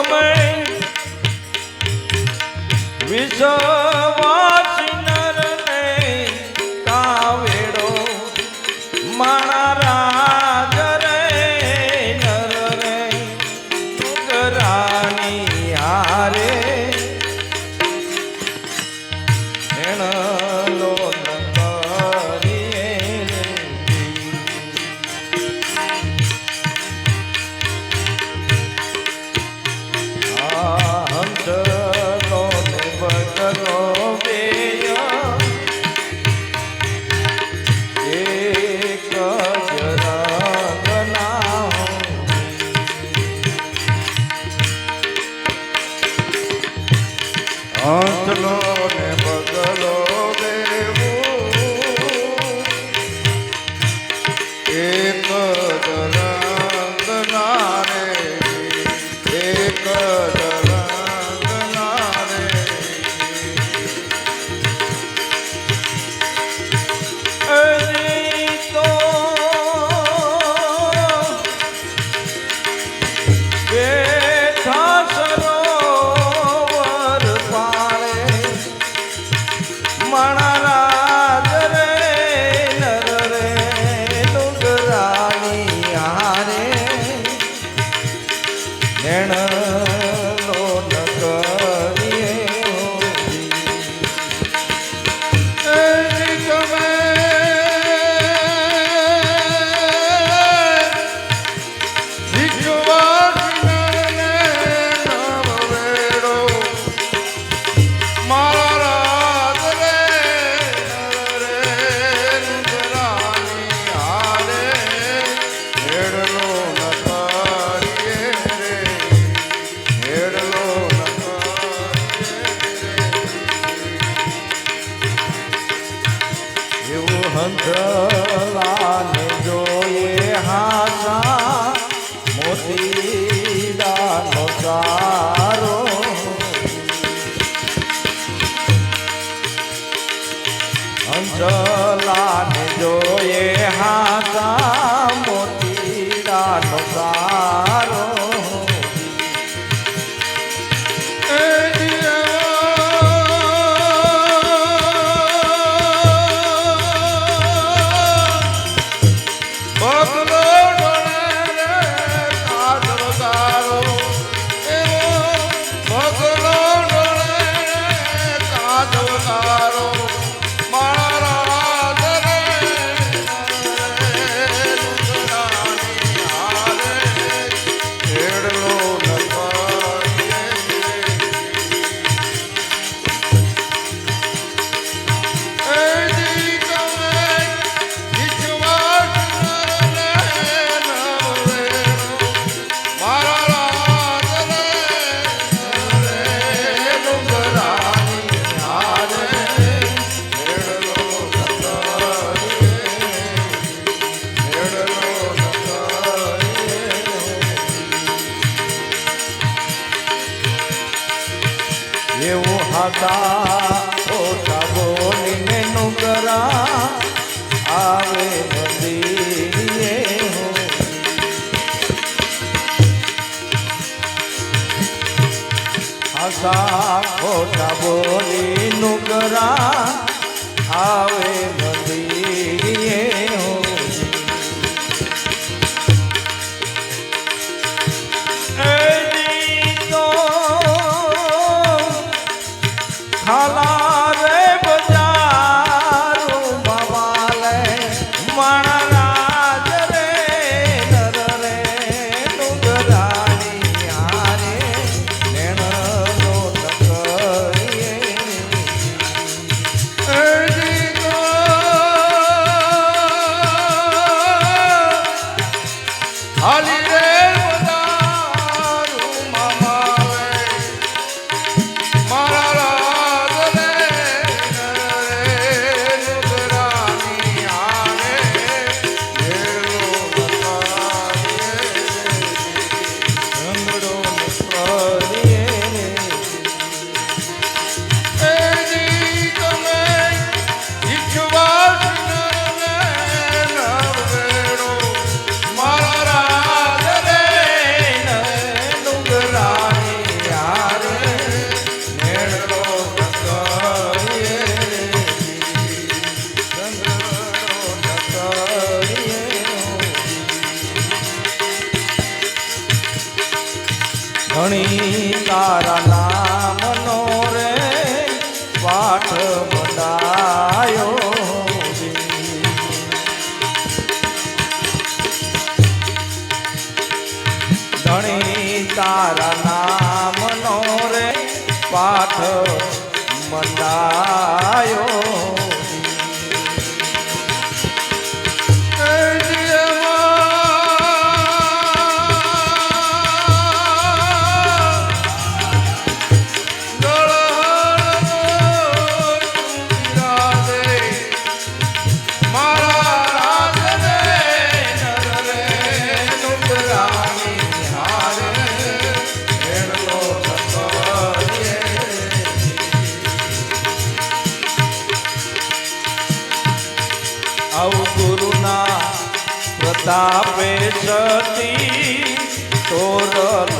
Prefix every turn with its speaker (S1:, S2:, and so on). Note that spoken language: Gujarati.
S1: અમે વિશ્વ Yeah. ભંતલાને જોયે હાસા મોતીડાનો સારો અંતલાને જોયે હાસા પાઠ મંડાયો પ્રતાપે સતી બોલ્યા